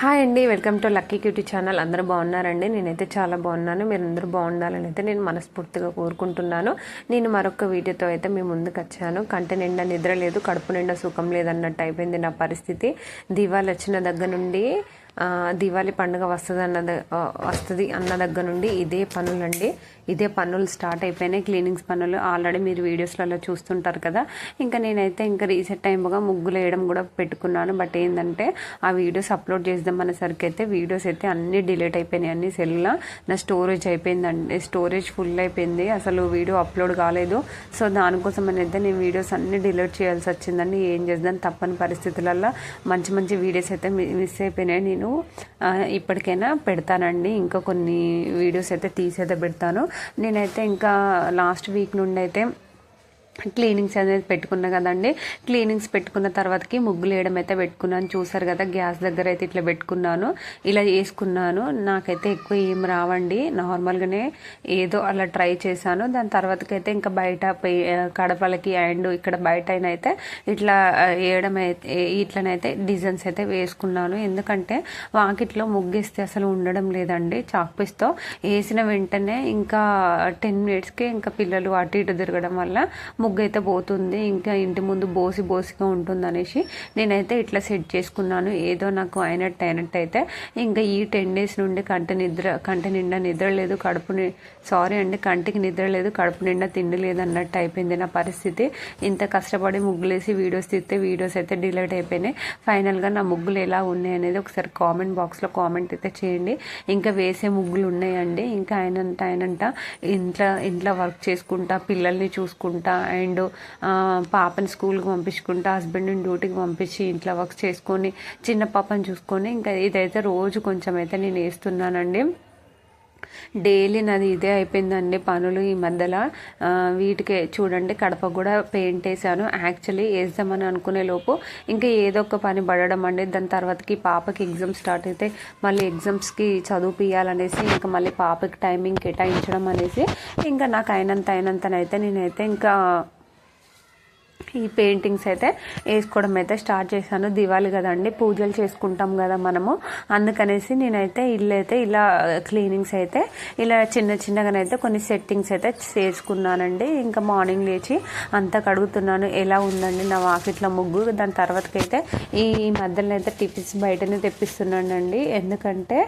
Hi అండి welcome to Lucky Cutie channel అందరూ బాగున్నారండి? నేనైతే చాలా బాగున్నాను. మీరు అందరూ బాగుండాలని అయితే నేను మనస్ఫూర్తిగా కోరుకుంటున్నాను. నేను మరొక వీడియోతో అయితే మీ ముందుకు వచ్చాను. కంటి నిండా నిద్ర లేదు కడుపు నిండా సుఖం లేదన్నట్టు అయిపోయింది నా పరిస్థితి. దివాళి వచ్చిన దగ్గర నుండి దివాళీ పండుగ వస్తుంది అన్న వస్తుంది అన్న దగ్గర నుండి ఇదే పనులండి. ఇదే పనులు స్టార్ట్ అయిపోయినాయి. క్లీనింగ్స్ పనులు ఆల్రెడీ మీరు వీడియోస్లలో చూస్తుంటారు కదా. ఇంకా నేనైతే ఇంకా రీసెంట్ టైంగా ముగ్గులు వేయడం కూడా పెట్టుకున్నాను. బట్ ఏంటంటే ఆ వీడియోస్ అప్లోడ్ చేద్దాం అనేసరికి అయితే వీడియోస్ అయితే అన్నీ డిలీట్ అయిపోయినాయి. అన్ని సెల్లో నా స్టోరేజ్ అయిపోయిందండి. స్టోరేజ్ ఫుల్ అయిపోయింది. అసలు వీడియో అప్లోడ్ కాలేదు. సో దానికోసం అయితే నేను వీడియోస్ అన్ని డిలీట్ చేయాల్సి వచ్చిందండి. ఏం చేద్దాం తప్పని పరిస్థితులలో మంచి మంచి వీడియోస్ అయితే మిస్ అయిపోయినాయి. నేను నేను ఇప్పటికైనా పెడతానండి. ఇంకా కొన్ని వీడియోస్ అయితే తీసేదే పెడతాను. నేనైతే ఇంకా లాస్ట్ వీక్ నుండి అయితే క్లీనింగ్స్ అనేది పెట్టుకున్నా కదండి. క్లీనింగ్స్ పెట్టుకున్న తర్వాతకి ముగ్గులు వేయడం అయితే పెట్టుకున్నాను. చూసారు కదా గ్యాస్ దగ్గర అయితే ఇట్లా పెట్టుకున్నాను. ఇలా చేసుకున్నాను నాకైతే ఎక్కువ ఏం రావండి. నార్మల్గానే ఏదో అలా ట్రై చేశాను. దాని తర్వాతకైతే అయితే ఇంకా బయట పే- కడపలకి అండ్ ఇక్కడ బయట అయితే ఇట్లా వేయడం అయితే ఇట్లనైతే డిజైన్స్ అయితే వేసుకున్నాను. ఎందుకంటే వాకిట్లో ముగ్గేస్తే అసలు ఉండడం లేదండి. చాక్పీస్తో వేసిన వెంటనే ఇంకా టెన్ మినిట్స్కి ఇంకా పిల్లలు అటు ఇటు తిరగడం వల్ల ముగ్గు అయితే పోతుంది. ఇంకా ఇంటి ముందు బోసి బోసిగా ఉంటుంది అనేసి నేనైతే ఇట్లా సెట్ చేసుకున్నాను. ఏదో నాకు అయినట్టు అయినట్టు అయితే ఇంకా ఈ టెన్ డేస్ నుండి కంటి నిద్ర కంటి నిండా నిద్ర లేదు కడుపు సారీ అండి కంటికి నిద్ర లేదు కడుపు నిండా తిండి లేదు అన్నట్టు అయిపోయింది నా పరిస్థితి. ఇంత కష్టపడి ముగ్గులేసి వీడియోస్ తీస్తే వీడియోస్ అయితే డిలీట్ అయిపోయినాయి. ఫైనల్గా నా ముగ్గులు ఎలా ఉన్నాయి అనేది ఒకసారి కామెంట్ బాక్స్లో కామెంట్ అయితే చేయండి. ఇంకా వేసే ముగ్గులు ఉన్నాయండి. ఇంకా ఆయనంట ఆయనంట ఇంట్లో ఇంట్లో వర్క్ చేసుకుంటా పిల్లల్ని చూసుకుంటా అండ్ పాపని స్కూల్కి పంపించుకుంటా హస్బెండ్ని డ్యూటీకి పంపించి ఇంట్లో వర్క్ చేసుకొని చిన్న పాపని చూసుకొని ఇంకా ఇదైతే రోజు కొంచెం అయితే నేను వేస్తున్నానండి. డైలీ నాది ఇదే అయిపోయిందండి పనులు ఈ మధ్యలో. వీటికి చూడండి కడప కూడా పెయింట్ వేసాను. యాక్చువల్లీ వేద్దామని అనుకునే లోపు ఇంకా ఏదో ఒక పని పడడం అండి. దాని తర్వాతకి పాపకి ఎగ్జామ్ స్టార్ట్ అయితే మళ్ళీ ఎగ్జామ్స్కి చదువుపియాలనేసి ఇంకా మళ్ళీ పాపకి టైమింగ్ కేటాయించడం అనేసి ఇంకా నాకు అయినంత అయినంతనైతే నేనైతే ఇంకా ఈ పెయింటింగ్స్ అయితే వేసుకోవడం అయితే స్టార్ట్ చేశాను. దివాళి కదండి పూజలు చేసుకుంటాం కదా మనము. అందుకనేసి నేనైతే ఇల్లు అయితే ఇలా క్లీనింగ్స్ అయితే ఇలా చిన్న చిన్నగానైతే కొన్ని సెట్టింగ్స్ అయితే చేసుకున్నానండి. ఇంకా మార్నింగ్ లేచి అంతా కడుగుతున్నాను. ఎలా ఉందండి నా వాకిట్లో ముగ్గు? దాని తర్వాతకైతే ఈ మధ్యలో అయితే టిఫిన్స్ బయటనే తెప్పిస్తున్నానండి. ఎందుకంటే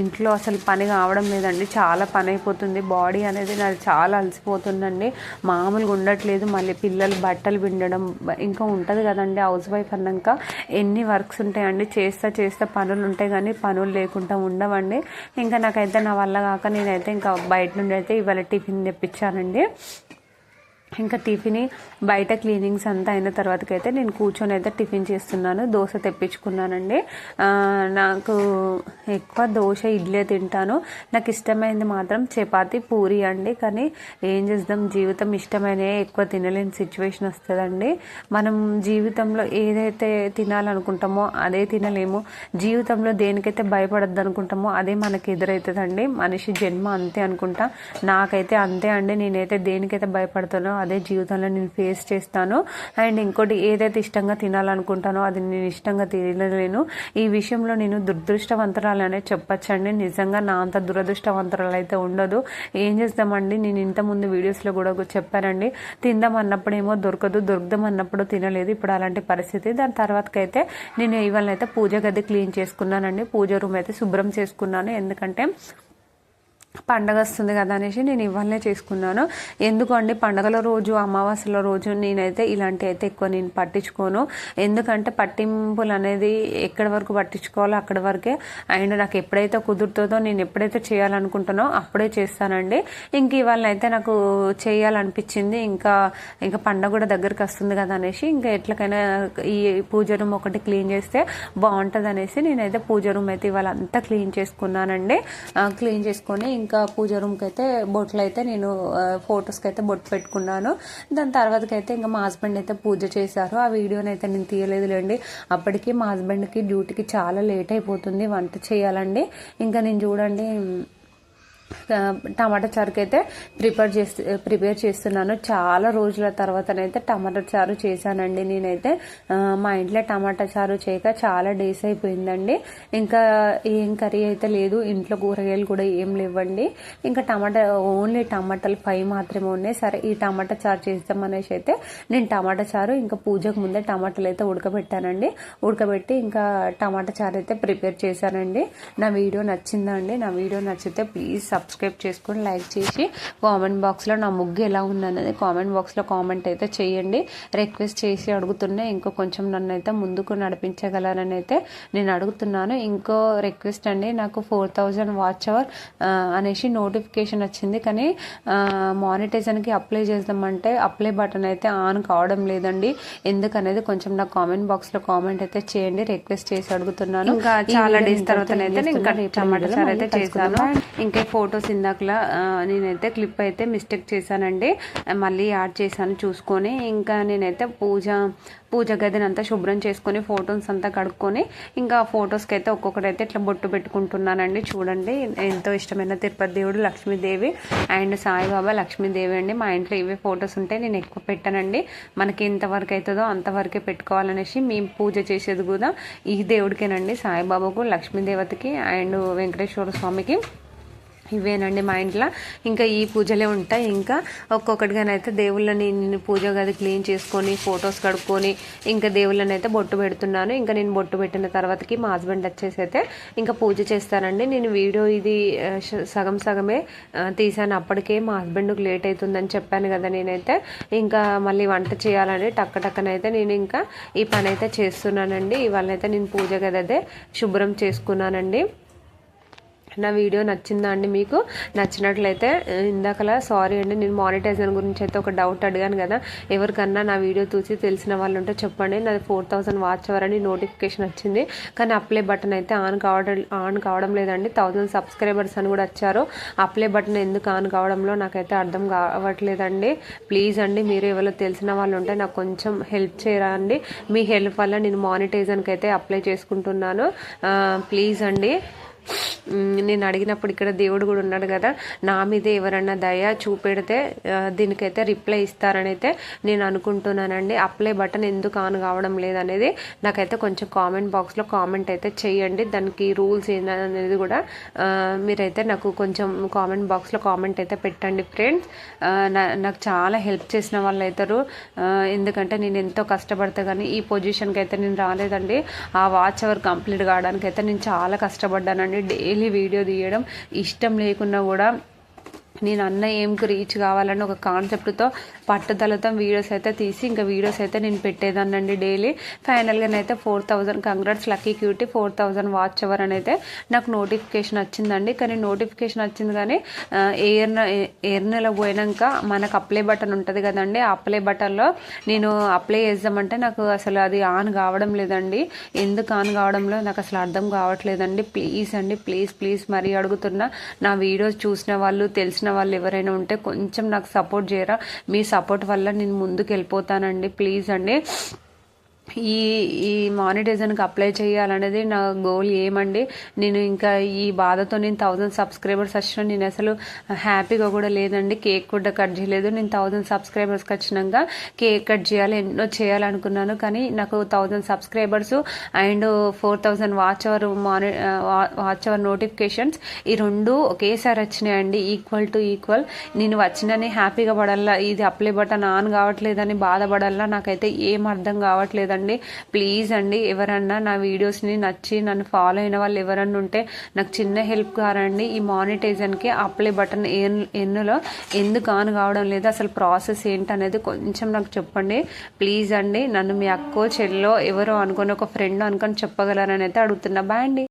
ఇంట్లో అసలు పని కావడం లేదండి. చాలా పని అయిపోతుంది. బాడీ అనేది నాది చాలా అలసిపోతుందండి. మామూలుగా ఉండట్లేదు. మళ్ళీ పిల్లలు బట్టలు పిండడం వినడం ఇంకా ఉంటుంది కదండి. హౌస్ వైఫ్ అన్నాక ఎన్ని వర్క్స్ ఉంటాయండి. చేస్తా చేస్తా పనులు ఉంటాయి కానీ పనులు లేకుండా ఉండవండి. ఇంకా నాకైతే నా వల్ల కాక నేనైతే ఇంకా బయట నుండి అయితే ఇవాళ టిఫిన్ తెప్పించానండి. ఇంకా టిఫిన్ బయట క్లీనింగ్స్ అంతా అయిన తర్వాతకైతే నేను కూర్చొని అయితే టిఫిన్ చేస్తున్నాను. దోశ తెప్పించుకున్నానండి. నాకు ఎక్కువ దోశ ఇడ్లీ తింటాను. నాకు ఇష్టమైంది మాత్రం చపాతి పూరి అండి. కానీ ఏం చేద్దాం? జీవితం ఇష్టమైనవి ఎక్కువ తినలేని సిచ్యువేషన్ వస్తుందండి. మనం జీవితంలో ఏదైతే తినాలనుకుంటామో అదే తినలేము. జీవితంలో దేనికైతే భయపడద్దు అనుకుంటామో అదే మనకి ఎదురవుతుందండి మనిషి జన్మ అంతే అనుకుంటా. నాకైతే అంతే అండి. నేనైతే దేనికైతే భయపడతానో అదే జీవితంలో నేను ఫేస్ చేస్తాను. అండ్ ఇంకోటి ఏదైతే ఇష్టంగా తినాలనుకుంటానో అది నేను ఇష్టంగా తినలేను. ఈ విషయంలో నేను దురదృష్టవంతరాలు అనేది చెప్పచ్చండి. నిజంగా నా అంత దురదృష్టవంతరాలు అయితే ఉండదు. ఏం చేస్తామండి? నేను ఇంత ముందు వీడియోస్లో కూడా చెప్పానండి. తిందాం అన్నప్పుడేమో దొరకదు దొరుకుదాం అన్నప్పుడు తినలేదు. ఇప్పుడు అలాంటి పరిస్థితి. దాని తర్వాతకైతే నేను ఇవాళ అయితే పూజ గది క్లీన్ చేసుకున్నానండి. పూజ రూమ్ అయితే శుభ్రం చేసుకున్నాను. ఎందుకంటే పండగ వస్తుంది కదా అనేసి నేను ఇవాళనే చేసుకున్నాను. ఎందుకండి పండగల రోజు అమావాస్యల రోజు నేనైతే ఇలాంటి అయితే ఎక్కువ నేను పట్టించుకోను. ఎందుకంటే పట్టింపులు అనేది ఎక్కడి వరకు పట్టించుకోవాలో అక్కడి వరకే. అండ్ నాకు ఎప్పుడైతే కుదురుతుందో నేను ఎప్పుడైతే చేయాలనుకుంటానో అప్పుడే చేస్తానండి. ఇంక ఇవాళ అయితే నాకు చేయాలనిపించింది. ఇంకా ఇంకా పండగ కూడా దగ్గరికి వస్తుంది కదా అనేసి ఇంకా ఎట్లకైనా ఈ పూజ రూమ్ ఒకటి క్లీన్ చేస్తే బాగుంటుంది అనేసి నేనైతే పూజ రూమ్ అయితే ఇవాళ అంతా క్లీన్ చేసుకున్నానండి. క్లీన్ చేసుకొని ఇంకా పూజ రూమ్కి అయితే బొట్లు అయితే నేను ఫొటోస్కి అయితే బొట్టు పెట్టుకున్నాను. దాని తర్వాతకి అయితే ఇంకా మా హస్బెండ్ అయితే పూజ చేశారు. ఆ వీడియోని అయితే నేను తీయలేదులేండి. అప్పటికి మా హస్బెండ్కి డ్యూటీకి చాలా లేట్ అయిపోతుంది వంట చేయాలండి. ఇంకా నేను చూడండి టమాటా చారుకి అయితే ప్రిపేర్ చేస్తు ప్రిపేర్ చేస్తున్నాను. చాలా రోజుల తర్వాతనైతే టమాటా చారు చేశానండి నేనైతే. మా ఇంట్లో టమాటా చారు చేయక చాలా డేస్ అయిపోయిందండి. ఇంకా ఏం కర్రీ అయితే లేదు ఇంట్లో కూరగాయలు కూడా ఏం లేవండి. ఇంకా టమాటా ఓన్లీ టమాటాలు పై మాత్రమే ఉన్నాయి. సరే ఈ టమాటా చారు చేద్దాం అనేసి అయితే నేను టమాటా చారు ఇంకా పూజకు ముందే టమాటాలు అయితే ఉడకబెట్టానండి. ఉడకబెట్టి ఇంకా టమాటా చారు అయితే ప్రిపేర్ చేశానండి. నా వీడియో నచ్చిందా అండి? నా వీడియో నచ్చితే ప్లీజ్ సబ్స్క్రైబ్ చేసుకొని లైక్ చేసి కామెంట్ బాక్స్లో నా ముగ్గు ఎలా ఉందనేది కామెంట్ బాక్స్లో కామెంట్ అయితే చేయండి రిక్వెస్ట్ చేసి అడుగుతున్నా ఇంకో కొంచెం నన్ను అయితే ముందుకు నడిపించగలరని అయితే నేను అడుగుతున్నాను ఇంకో రిక్వెస్ట్ అండి నాకు ఫోర్ థౌజండ్ వాచ్ అవర్ అనేసి నోటిఫికేషన్ వచ్చింది కానీ మానిటైజన్కి అప్లై చేద్దామంటే అప్లై బటన్ అయితే ఆన్ కావడం లేదండి ఎందుకనేది కొంచెం నా కామెంట్ బాక్స్లో కామెంట్ అయితే చేయండి రిక్వెస్ట్ చేసి అడుగుతున్నాను ఇంకా చాలా ఇంతటితో తర్వాత అయితే నేను. టమాటా అయితే చేశాను. ఇంకా ఫొటోస్ ఇందాకలా నేనైతే క్లిప్ అయితే మిస్టేక్ చేశానండి. మళ్ళీ యాడ్ చేశాను చూసుకొని. ఇంకా నేనైతే పూజ పూజ గదిని అంతా శుభ్రం చేసుకొని ఫొటోస్ అంతా కడుక్కొని ఇంకా ఫొటోస్కి అయితే ఒక్కొక్కటైతే ఇట్లా బొట్టు పెట్టుకుంటున్నానండి. చూడండి ఎంతో ఇష్టమైన తిరుపతి దేవుడు లక్ష్మీదేవి అండ్ సాయిబాబా లక్ష్మీదేవి అండి. మా ఇంట్లో ఇవే ఫొటోస్ ఉంటే నేను ఎక్కువ పెట్టానండి. మనకి ఎంతవరకు అవుతుందో అంతవరకే పెట్టుకోవాలనేసి మేము పూజ చేసేది కూడా ఈ దేవుడికేనండి సాయిబాబాకు లక్ష్మీదేవతకి అండ్ వెంకటేశ్వర స్వామికి. ఇవేనండి మా ఇంట్లో. ఇంకా ఈ పూజలే ఉంటాయి. ఇంకా ఒక్కొక్కటిగానైతే దేవుళ్ళని నేను పూజ గది క్లీన్ చేసుకొని ఫొటోస్ కడుక్కొని ఇంకా దేవుళ్ళని అయితే బొట్టు పెడుతున్నాను. ఇంకా నేను బొట్టు పెట్టిన తర్వాతకి మా హస్బెండ్ వచ్చేసి అయితే ఇంకా పూజ చేస్తానండి నేను వీడియో ఇది సగం సగమే తీసాను అప్పటికే మా హస్బెండ్కి లేట్ అవుతుందని చెప్పాను కదా నేనైతే. ఇంకా మళ్ళీ వంట చేయాలని టక్క టక్కనైతే నేను ఇంకా ఈ పని అయితే చేస్తున్నానండి. ఇవాళ నేను పూజ గది అయితే శుభ్రం చేసుకున్నానండి. నా వీడియో నచ్చిందా అండి మీకు? నచ్చినట్లయితే ఇందాకలా సారీ అండి నేను మానిటైజర్ గురించి అయితే ఒక డౌట్ అడిగాను కదా. ఎవరికన్నా నా వీడియో చూసి తెలిసిన వాళ్ళు ఉంటే చెప్పండి. నాది ఫోర్ థౌసండ్ వాచ్ అవర్ అని నోటిఫికేషన్ వచ్చింది. కానీ అప్లై బటన్ అయితే ఆన్ కావడం ఆన్ కావడం లేదండి. థౌసండ్ సబ్స్క్రైబర్స్ అని కూడా వచ్చారు. అప్లై బటన్ ఎందుకు ఆన్ కావడంలో నాకైతే అర్థం కావట్లేదండి. ప్లీజ్ అండి మీరు ఎవరో తెలిసిన వాళ్ళు ఉంటే నాకు కొంచెం హెల్ప్ చేయరా అండి. మీ హెల్ప్ వల్ల నేను మానిటైజర్కి అయితే అప్లై చేసుకుంటున్నాను. ప్లీజ్ అండి. నేను అడిగినప్పుడు ఇక్కడ దేవుడు కూడా ఉన్నాడు కదా నా మీద ఎవరన్నా దయ చూపెడితే దీనికైతే రిప్లై ఇస్తారని అయితే నేను అనుకుంటున్నానండి. అప్లై బటన్ ఎందుకు ఆన్ కావడం లేదనేది నాకైతే కొంచెం కామెంట్ బాక్స్లో కామెంట్ అయితే చేయండి. దానికి రూల్స్ ఏంటనేది కూడా మీరైతే నాకు కొంచెం కామెంట్ బాక్స్లో కామెంట్ అయితే పెట్టండి ఫ్రెండ్స్. నాకు చాలా హెల్ప్ చేసిన వాళ్ళు అవుతారు. ఎందుకంటే నేను ఎంతో కష్టపడితే కానీ ఈ పొజిషన్కి అయితే నేను రాలేదండి. ఆ వాచ్ అవర్ కంప్లీట్ కావడానికి అయితే నేను చాలా కష్టపడ్డానండి. డైలీ వీడియో తీయడం ఇష్టం లేకున్నా కూడా నేను అన్న ఏంకి రీచ్ కావాలని ఒక కాన్సెప్ట్తో పట్టుదలతో వీడియోస్ అయితే తీసి ఇంకా వీడియోస్ అయితే నేను పెట్టేదానండి డైలీ ఫైనల్గా అయితే four thousand congrats Lucky Cutie four thousand watch hour అని అయితే నాకు నోటిఫికేషన్ వచ్చిందండి. కానీ నోటిఫికేషన్ వచ్చింది కానీ ఎయిర్ ఎయిర్ నెల పోయినాక మనకు అప్లై బటన్ ఉంటుంది కదండి ఆ అప్లై బటన్లో నేను అప్లై చేద్దామంటే నాకు అసలు అది ఆన్ కావడం లేదండి. ఎందుకు ఆన్ కావడంలో నాకు అసలు అర్థం కావట్లేదండి. ప్లీజ్ అండి ప్లీజ్ ప్లీజ్ మరీ అడుగుతున్నా నా వీడియోస్ చూసిన వాళ్ళు తెలిసిన వాళ్ళు ఎవరైనా ఉంటే కొంచెం నాకు సపోర్ట్ చేయరా? మీ సపోర్ట్ వల్ల నేను ముందుకు వెళ్ళిపోతానండి ప్లీజ్ అండి. ఈ ఈ మానిటైజన్కి అప్లై చేయాలనేది నా గోల్ ఏమండి? నేను ఇంకా ఈ బాధతో నేను థౌజండ్ సబ్స్క్రైబర్స్ వచ్చిన నేను అసలు హ్యాపీగా కూడా లేదండి. కేక్ కూడా కట్ చేయలేదు. నేను థౌజండ్ సబ్స్క్రైబర్స్కి వచ్చినాక కేక్ కట్ చేయాలి ఎన్నో చేయాలనుకున్నాను. కానీ నాకు thousand subscribers and four thousand watch hour మాని వాచ్ అవర్ నోటిఫికేషన్స్ ఈ రెండు ఒకేసారి వచ్చినాయండి. ఈక్వల్ టు ఈక్వల్ నేను వచ్చినని హ్యాపీగా పడాలా ఇది అప్లై బటన్ ఆన్ కావట్లేదని బాధపడాలా నాకైతే ఏం అర్థం కావట్లేదండి. ప్లీజ్ అండి ఎవరన్నా నా వీడియోస్ని నచ్చి నన్ను ఫాలో అయిన వాళ్ళు ఎవరన్నా ఉంటే నాకు చిన్న హెల్ప్ కారండి ఈ మానిటైజన్కి అప్లై బటన్ ఎన్నులో ఎందుకు ఆన్ కావడం లేదు అసలు ప్రాసెస్ ఏంటనేది కొంచెం నాకు చెప్పండి. ప్లీజ్ అండి నన్ను మీ అక్కో చెల్లో ఎవరో అనుకొని ఒక ఫ్రెండ్ అనుకొని చెప్పగలరని అయితే అడుగుతున్నా. బాయ్ అండి.